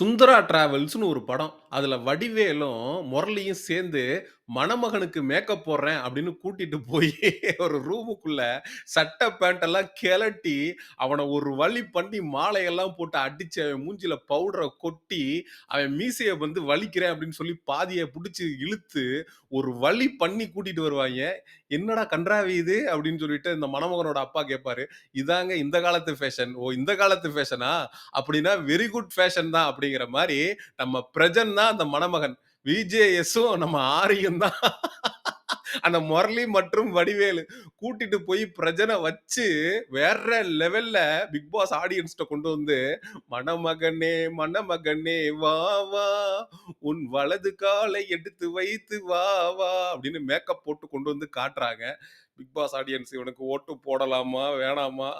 சுந்தரா டிராவல்ஸ்ன்னு ஒரு படம். அதுல வடிவேலும், முரளியும் சேர்ந்து மணமகனுக்கு மேக்கப் போடுறேன் அப்படின்னு கூட்டிட்டு போயி ஒரு ரூமுக்குள்ள சட்டை, பேண்ட் எல்லாம் கெளட்டி, அவன ஒரு வழி பண்ணி மாலையெல்லாம் போட்டு அடிச்சு, அவன் மூஞ்சில பவுடர கொட்டி, அவன் மீசைய வந்து வலிக்கிறேன் அப்படின்னு சொல்லி பாதிய புடிச்சு இழுத்து, ஒரு வழி பண்ணி கூட்டிட்டு வருவாய்ங்க. "என்னடா கன்றாவி இது?" அப்படின்னு சொல்லிட்டு இந்த மணமகனோட அப்பா கேட்பாரு. "இதாங்க இந்த காலத்து ஃபேஷன்." "ஓ! இந்த காலத்து ஃபேஷனா? அப்படின்னா வெரி குட் ஃபேஷன் தான்." அப்படிங்கிற மாதிரி நம்ம பிரஜன் தான் அந்த மணமகன். விஜேஎஸும் நம்ம ஆரியும் தான் அந்த முரளி மற்றும் வடிவேலு கூட்டிட்டு போய் பிரஜனை வச்சு, வேற லெவல்ல பிக் பாஸ் ஆடியன்ஸ்ட கொண்டு வந்து, "மணமகனே, மணமகனே வா வா, உன் வலது காலை எடுத்து வைத்து வா வா" அப்படின்னு மேக்கப் போட்டு கொண்டு வந்து காட்டுறாங்க. பிக் பாஸ் ஆடியன்ஸ் இவனுக்கு ஓட்டு போடலாமா? வேணாமா?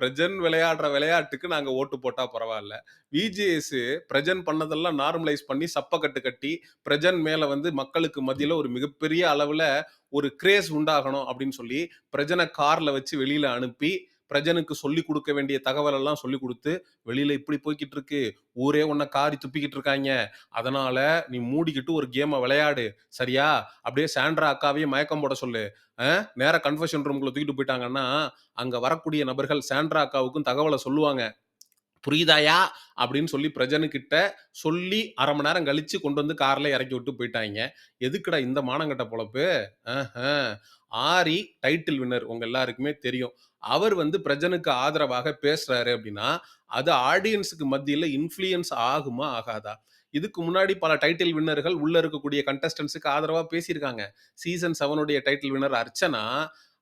பிரஜன் விளையாடுற விளையாட்டுக்கு நாங்கள் ஓட்டு போட்டால் பரவாயில்ல விஜிஎஸ் பிரஜன் பண்ணதெல்லாம் நார்மலைஸ் பண்ணி சப்பக்கட்டு கட்டி, பிரஜன் மேலே வந்து மக்களுக்கு மத்தியில் ஒரு மிகப்பெரிய அளவில் ஒரு கிரேஸ் உண்டாகணும் அப்படின்னு சொல்லி, பிரஜனை காரில் வச்சு வெளியில் அனுப்பி, பிரஜனுக்கு சொல்லிக் கொடுக்க வேண்டிய தகவல் எல்லாம் சொல்லிக் கொடுத்து "வெளியில இப்படி போய்கிட்டு இருக்கு. ஊரே உன்னை காரி துப்பிக்கிட்டு இருக்காங்க அதனால நீ மூடிக்கிட்டு ஒரு கேமை விளையாடு. சரியா? அப்படியே சாண்ட்ரா அக்காவையும் மயக்கம் போட சொல்லு. அ கன்ஃபர்ஷன் ரூம்குள்ள தூக்கிட்டு போயிட்டாங்கன்னா, அங்க வரக்கூடிய நபர்கள் சாண்ட்ரா அக்காவுக்கும் தகவலை சொல்லுவாங்க. புரியுதாயா? அப்படின்னு சொல்லி பிரஜனுக்கிட்ட சொல்லி அரை மணி நேரம் கழிச்சு கொண்டு வந்து கார்ல இறக்கி விட்டு போயிட்டாங்க எதுக்குடா இந்த மானங்கட்ட பொழப்பு? ஆரி டைட்டில் வின்னர் உங்க எல்லாருக்குமே தெரியும். அவர் வந்து பிரஜனுக்கு ஆதரவாக பேசுறாரு அப்படின்னா, அது ஆடியன்ஸுக்கு மத்தியில் இன்ஃப்ளூயன்ஸ் ஆகுமா? ஆகாதா? இதுக்கு முன்னாடி பல டைட்டில் வின்னர்கள் உள்ள இருக்கக்கூடிய கண்டஸ்டன்ஸுக்கு ஆதரவாக பேசியிருக்காங்க. சீசன் செவனுடைய டைட்டில் வின்னர் அர்ச்சனா,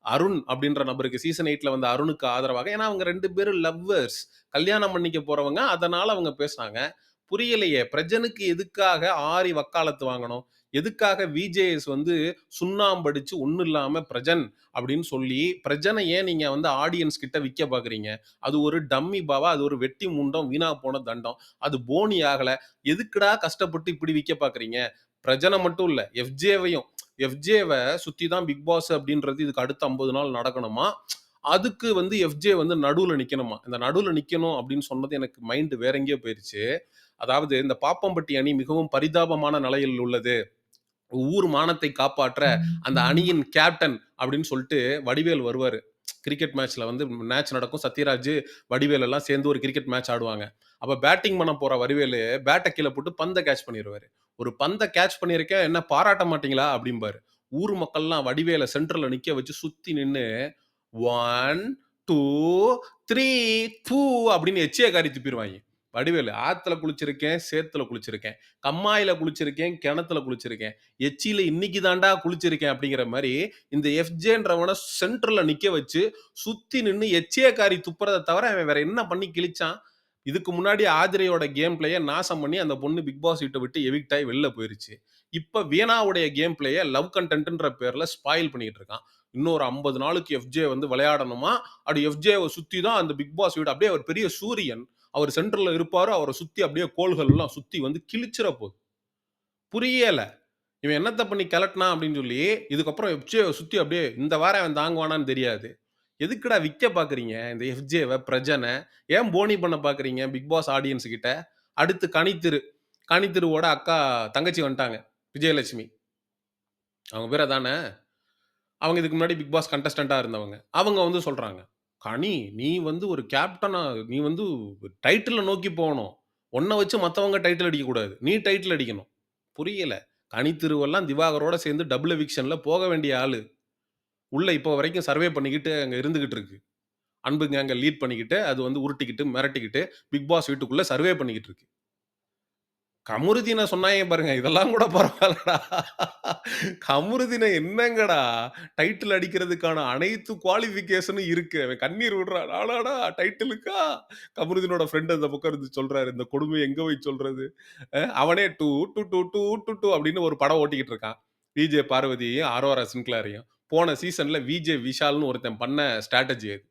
அருண் அப்படின்ற நபருக்கு சீசன் எயிட்ல வந்த அருணுக்கு ஆதரவாக ஏன்னா அவங்க ரெண்டு பேரும் லவ்வர்ஸ். கல்யாணம் பண்ணிக்க போறவங்க. அதனால அவங்க பேசுனாங்க. புரியலையே! பிரஜனுக்கு எதுக்காக ஆரி வக்காலத்து வாங்கணும்? எதுக்காக விஜேஎஸ் வந்து சுண்ணாம்படிச்சு ஒன்றும் இல்லாமல் பிரஜன் அப்படின்னு சொல்லி, பிரஜனை ஏன் நீங்கள் வந்து ஆடியன்ஸ் கிட்ட விற்க பார்க்குறீங்க? அது ஒரு டம்மி பாவா, அது ஒரு வெட்டி முண்டம், வீணா போன தண்டம். அது போனி ஆகலை எதுக்குடா கஷ்டப்பட்டு இப்படி விற்க பார்க்குறீங்க? பிரஜனை மட்டும் இல்லை எஃப்ஜேவையும் எஃப்ஜேவை சுற்றி தான் பிக் பாஸ் அப்படின்றது இதுக்கு அடுத்த 50 நாள் நடக்கணுமா. அதுக்கு வந்து எஃப்ஜே வந்து நடுவில் நிற்கணுமா இந்த நடுவில் நிற்கணும் அப்படின்னு சொன்னது எனக்கு மைண்டு வேற எங்கேயோ போயிடுச்சு அதாவது இந்த பாப்பம்பட்டி அணி மிகவும் பரிதாபமான நிலையில் உள்ளது. ஊர் மானத்தை காப்பாற்ற அந்த அணியின் கேப்டன் அப்படின்னு சொல்லிட்டு வடிவேல் வருவாரு. கிரிக்கெட் மேட்ச்ல வந்து மேட்ச் நடக்கும். சத்யராஜ், வடிவேல் எல்லாம் சேர்ந்து ஒரு கிரிக்கெட் மேட்ச் ஆடுவாங்க. அப்ப பேட்டிங் பண்ண போற வடிவேலு பேட்ட கீழ போட்டு பந்த கேட்ச் பண்ணிருவாரு. "ஒரு பந்த கேட்ச் பண்ணியிருக்கேன், என்ன பாராட்ட மாட்டீங்களா?" அப்படிம்பாரு. ஊர் மக்கள்லாம் வடிவேல சென்டர்ல நிக்க வச்சு சுத்தி நின்னு 1, 2, 3 ஃபூ அப்படின்னு எச்சிய காரி துப்பிருவாய்ங்க. வடிவேலு ஆற்றுல குளிச்சிருக்கேன், சேத்துல குளிச்சிருக்கேன். கம்மாயில குளிச்சிருக்கேன், கிணத்துல குளிச்சிருக்கேன். எச்சியில இன்னைக்கு தாண்டா குளிச்சிருக்கேன்." அப்படிங்கிற மாதிரி இந்த எஃப்ஜேன்றவனை சென்டர்ல நிக்க வச்சு சுத்தி நின்று எச்சிய காரி தவிர அவன் வேற என்ன பண்ணி கிழிச்சான்? இதுக்கு முன்னாடி ஆதிரையோட கேம் பிளேய நாசம் பண்ணி அந்த பொண்ணு பிக் பாஸ் வீட்டை விட்டு எவிக்ட் வெளில போயிருச்சு. இப்ப வீணாவுடைய கேம் பிளேய லவ் கண்டென்ட்ன்ற பேர்ல ஸ்பாயில் பண்ணிட்டு இருக்கான். இன்னொரு 50 நாளுக்கு எஃப்ஜே வந்து விளையாடணுமா, அப்படி எஃப்ஜேவை சுற்றி தான் அந்த பிக் பாஸ் வீடு அப்படியே ஒரு பெரிய சூரியன். அவர் சென்டர்ல இருப்பார் அவரை சுத்தி அப்படியே கோள்கள் எல்லாம் சுத்தி வந்து கிழிச்சிட போகுது புரியல. இவன் என்னத்தை பண்ணி கிளட்டினா அப்படின்னு சொல்லி, இதுக்கப்புறம் எஃப்ஜேவ சுத்தி அப்படியே இந்த வாரம் அவன் தாங்குவானான்னு தெரியாது. எதுக்குடா விற்க பார்க்குறீங்க? இந்த எஃப்ஜேவை பிரஜனை ஏன் போனி பண்ண பார்க்குறீங்க பிக் பாஸ் ஆடியன்ஸ் கிட்ட? அடுத்து கனித்திரு. கனித்திருவோட அக்கா தங்கச்சி வந்துட்டாங்க. விஜயலட்சுமி. அவங்க பேரை தானே அவங்க இதுக்கு முன்னாடி பிக் பாஸ் கண்டஸ்டன்ட்டா இருந்தவங்க. அவங்க வந்து சொல்றாங்க, "கனி, நீ வந்து ஒரு கேப்டனா நீ வந்து டைட்டில நோக்கி போகணும் உன்ன வச்சு மத்தவங்க டைட்டில் அடிக்கக்கூடாது. நீ டைட்டில் அடிக்கணும்." புரியல. கனித்திருவெல்லாம் திவாகரோட சேர்ந்து டபுள் எவிக்ஷன்ல போக வேண்டிய ஆளு. உள்ள இப்போ வரைக்கும் சர்வே பண்ணிக்கிட்டு அங்க இருந்துகிட்டு இருக்கு. அன்பு கேங்க லீட் பண்ணிக்கிட்டு, அது வந்து உருட்டிக்கிட்டு, மிரட்டிக்கிட்டு, பிக் பாஸ் வீட்டுக்குள்ள சர்வே பண்ணிக்கிட்டு இருக்கு. கமுருதினை சொன்னாயே பாருங்க. இதெல்லாம் கூட பரவாயில்லடா கமுருதினை என்னங்கடா, டைட்டில் அடிக்கிறதுக்கான அனைத்து குவாலிஃபிகேஷனும் இருக்கு. அவன் கண்ணீர் விடுறான். ஆளாடா டைட்டிலுக்கா? கமுருதினோட ஃப்ரெண்ட் அந்த பக்கம் இருந்து சொல்றாரு. இந்த கொடுமை எங்க போய் சொல்றது? அவனே டூ டு டூ டூ டு டூ அப்படின்னு ஒரு படம் ஓட்டிக்கிட்டு இருக்கான். விஜே பார்வதியையும், ஆரோரா சின்க்ளாரையும் போன சீசன்ல விஜே விஷால்னு ஒருத்தன் பண்ண ஸ்ட்ராட்டஜி அது.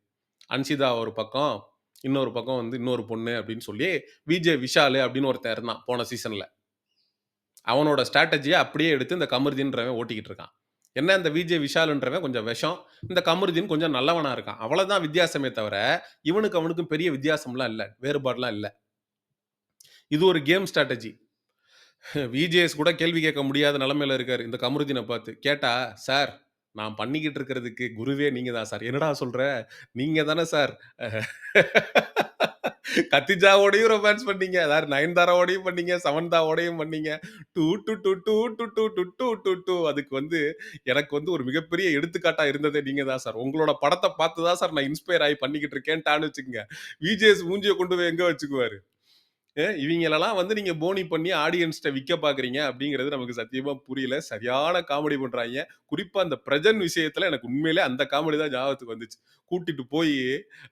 அன்சிதா ஒரு பக்கம், இன்னொரு பக்கம் வந்து இன்னொரு பொண்ணு அப்படின்னு சொல்லி, விஜே விஷாலு அப்படின்னு ஒருத்தன் இருந்தான் போன சீசனில் அவனோட ஸ்ட்ராட்டஜியை அப்படியே எடுத்து இந்த கமருதீன்றவன் ஓட்டிக்கிட்டு இருக்கான். என்ன இந்த விஜே விஷாலுன்றவன் கொஞ்சம் விஷம். இந்த கமருதீன் கொஞ்சம் நல்லவனாக இருக்கான். அவ்வளோதான் வித்தியாசமே தவிர, இவனுக்கும் அவனுக்கும் பெரிய வித்தியாசம்லாம் இல்லை வேறுபாடுலாம் இல்லை இது ஒரு கேம் ஸ்ட்ராட்டஜி. விஜேஎஸ் கூட கேள்வி கேட்க முடியாத நிலமையில இருக்கார் இந்த கமருதினை பார்த்து. கேட்டா, "சார் நான் பண்ணிக்கிட்டு இருக்கிறதுக்கு குருவே நீங்க தான் சார்." "என்னடா சொல்ற? நீங்க தானே சார் கத்திஜாவோடையும் ரொமான்ஸ் பண்ணீங்க. அதாவது நயன்தாராவோடையும் பண்ணீங்க. சமந்தாவோடையும் பண்ணீங்க. Two to to two to two to two to two அதுக்கு வந்து எனக்கு வந்து ஒரு மிகப்பெரிய எடுத்துக்காட்டா இருந்ததே நீங்க தான் சார். உங்களோட படத்த பார்த்து தான் சார் நான் இன்ஸ்பயர் ஆயி பண்ணிக்கிட்டு இருக்கேன்ட்டான்னு வச்சுக்கங்க. விஜிஎஸ் மூஞ்சிய கொண்டு போய் எங்க வச்சுக்குவாரு? இவங்களெல்லாம் வந்து நீங்க போனி பண்ணி ஆடியன்ஸ்ட்ட விற்க பார்க்குறீங்க அப்படிங்கிறது நமக்கு சத்தியமா புரியல. சரியான காமெடி பண்றாங்க குறிப்பா அந்த பிரஜன் விஷயத்துல எனக்கு உண்மையிலே அந்த காமெடி தான் ஞாபகத்துக்கு வந்துச்சு. கூட்டிட்டு போய்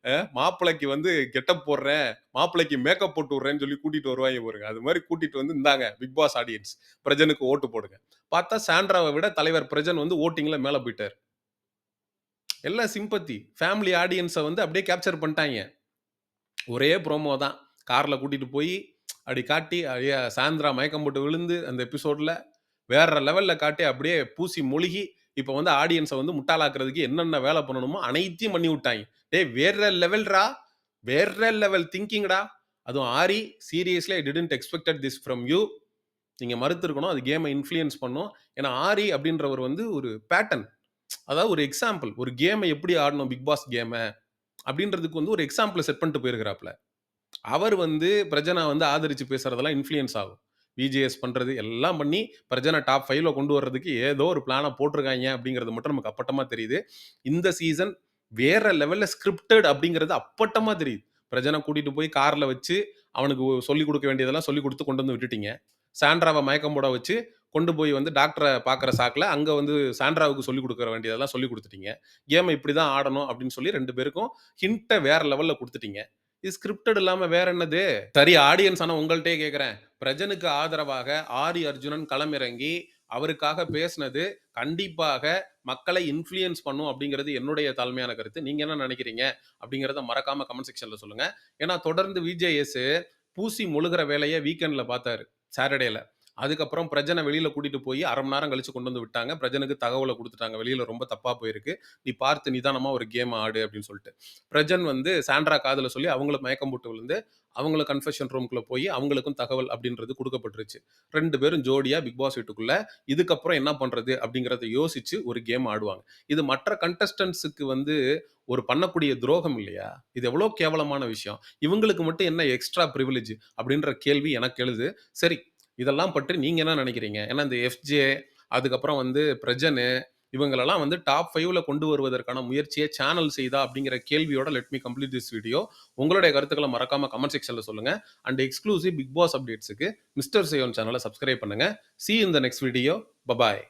மாப்பிளைக்கு மாப்பிள்ளைக்கு வந்து கெட்டப் போடுறேன், மாப்பிள்ளைக்கு மேக்கப் போட்டு விடுறேன்னு சொல்லி கூட்டிட்டு வருவாங்க பாருங்க. அது மாதிரி கூட்டிட்டு வந்து இருந்தாங்க பிக் பாஸ் ஆடியன்ஸ் பிரஜனுக்கு ஓட்டு போடுங்க. பார்த்தா சாண்ட்ராவை விட தலைவர் பிரஜன் வந்து ஓட்டிங்ல மேல போயிட்டார் எல்லாம் சிம்பத்தி. ஃபேமிலி ஆடியன்ஸை வந்து அப்படியே கேப்சர் பண்ணிட்டாங்க ஒரே ப்ரோமோ தான். காரில் கூட்டிகிட்டு போய் அப்படி காட்டி அப்படியே சாயந்திரா மயக்கம் போட்டு விழுந்து அந்த எபிசோடில் வேற லெவலில் காட்டி அப்படியே பூசி மொழுகி இப்போ வந்து ஆடியன்ஸை வந்து முட்டாளாக்குறதுக்கு என்னென்ன வேலை பண்ணணுமோ அனைத்தையும் பண்ணி விட்டாங்க டேய் வேற லெவல்ரா! வேற லெவல் திங்கிங்டா! அதுவும் Aari seriously I didn't expected this from you. நீங்கள் மறுத்துருக்கணும் அது கேமை இன்ஃப்ளூயன்ஸ் பண்ணும். ஏன்னா ஆரி அப்படின்றவர் வந்து ஒரு பேட்டர்ன். அதாவது ஒரு எக்ஸாம்பிள். ஒரு கேமை எப்படி ஆடணும் பிக் பாஸ் கேமை அப்படின்றதுக்கு வந்து ஒரு எக்ஸாம்பிள செட் பண்ணிட்டு போயிருக்கிறாப்ல. அவர் வந்து பிரஜனா வந்து ஆதரிச்சு பேசுறதெல்லாம் இன்ஃப்ளூயன்ஸ் ஆகும். விஜேஎஸ் பண்றது எல்லாம் பண்ணி பிரஜனை டாப் ஃபைவ்ல கொண்டு வர்றதுக்கு ஏதோ ஒரு பிளானை போட்டிருக்காங்க அப்படிங்கிறது மட்டும் நமக்கு அப்பட்டமா தெரியுது. இந்த சீசன் வேற லெவல்ல ஸ்கிரிப்டட் அப்படிங்கிறது அப்பட்டமா தெரியுது. பிரஜனை கூட்டிட்டு போய் கார்ல வச்சு அவனுக்கு சொல்லிக் கொடுக்க வேண்டியதெல்லாம் சொல்லிக் கொடுத்து கொண்டு வந்து விட்டுட்டீங்க. சாண்ட்ராவை மயக்கம் போட வச்சு கொண்டு போய் வந்து டாக்டரை பார்க்குற சாக்கில் அங்கே வந்து சாண்ட்ராவுக்கு சொல்லிக் கொடுக்க வேண்டியதெல்லாம் சொல்லிக் கொடுத்துட்டீங்க கேமை இப்படி தான் ஆடணும் அப்படின்னு சொல்லி ரெண்டு பேருக்கும் ஹிண்ட்டை வேற லெவலில் கொடுத்துட்டீங்க இது ஸ்கிரிப்டட் இல்லாம வேற என்னது? சரி ஆடியன்ஸ் ஆனால் உங்கள்ட்டயே கேட்குறேன் பிரஜனுக்கு ஆதரவாக ஆரி அர்ஜுனன் களமிறங்கி அவருக்காக பேசினது கண்டிப்பாக மக்களை இன்ஃப்ளூயன்ஸ் பண்ணும் அப்படிங்கிறது என்னுடைய தாழ்மையான கருத்து. நீங்க என்ன நினைக்கிறீங்க? அப்படிங்கிறத மறக்காம கமெண்ட் செக்ஷன்ல சொல்லுங்க. ஏன்னா தொடர்ந்து விஜேஎஸ் பூசி முழுகிற வேலையை வீக்கெண்ட்ல பார்த்தாரு. சாட்டர்டேல. அதுக்கப்புறம் பிரஜனை வெளியில் கூட்டிட்டு போய் அரை மணி நேரம் கழிச்சு கொண்டு வந்து விட்டாங்க. பிரஜனுக்கு தகவலை கொடுத்துட்டாங்க வெளியில் ரொம்ப தப்பாக போயிருக்கு. நீ பார்த்து நிதானமாக ஒரு கேம் ஆடு அப்படின்னு சொல்லிட்டு. பிரஜன் வந்து சாண்ட்ரா காதில் சொல்லி அவங்கள மயக்கம் போட்டு விழுந்து, அவங்கள கன்ஃபெஷன் ரூம்குள்ளே போய் அவங்களுக்கும் தகவல் அப்படின்றது கொடுக்கப்பட்டுருச்சு ரெண்டு பேரும் ஜோடியாக பிக் பாஸ் வீட்டுக்குள்ளே இதுக்கப்புறம் என்ன பண்ணுறது அப்படிங்கிறத யோசிச்சு ஒரு கேம் ஆடுவாங்க. இது மற்ற கண்டஸ்டன்ஸுக்கு வந்து ஒரு பண்ணக்கூடிய துரோகம் இல்லையா? இது எவ்வளோ கேவலமான விஷயம். இவங்களுக்கு மட்டும் என்ன எக்ஸ்ட்ரா பிரிவிலேஜ் அப்படின்ற கேள்வி எனக்கு எழுது. சரி இதெல்லாம் பற்றி நீங்கள் என்ன நினைக்கிறீங்க? ஏன்னா இந்த எஃப்ஜே அதுக்கப்புறம் வந்து பிரஜனு இவங்களெல்லாம் வந்து டாப் ஃபைவ்ல கொண்டு வருவதற்கான முயற்சியை சேனல் செய்தா அப்படிங்கிற கேள்வியோட let me complete this video. உங்களுடைய கருத்துக்களை மறக்காம கமெண்ட் செக்ஷன்ல சொல்லுங்க. அண்ட் எக்ஸ்க்ளூசிவ் பிக் பாஸ் அப்டேட்ஸுக்கு மிஸ்டர் சேவன் சேனலை சப்ஸ்கிரைப் பண்ணுங்க. சி இந்த நெக்ஸ்ட் வீடியோ. பபாய்.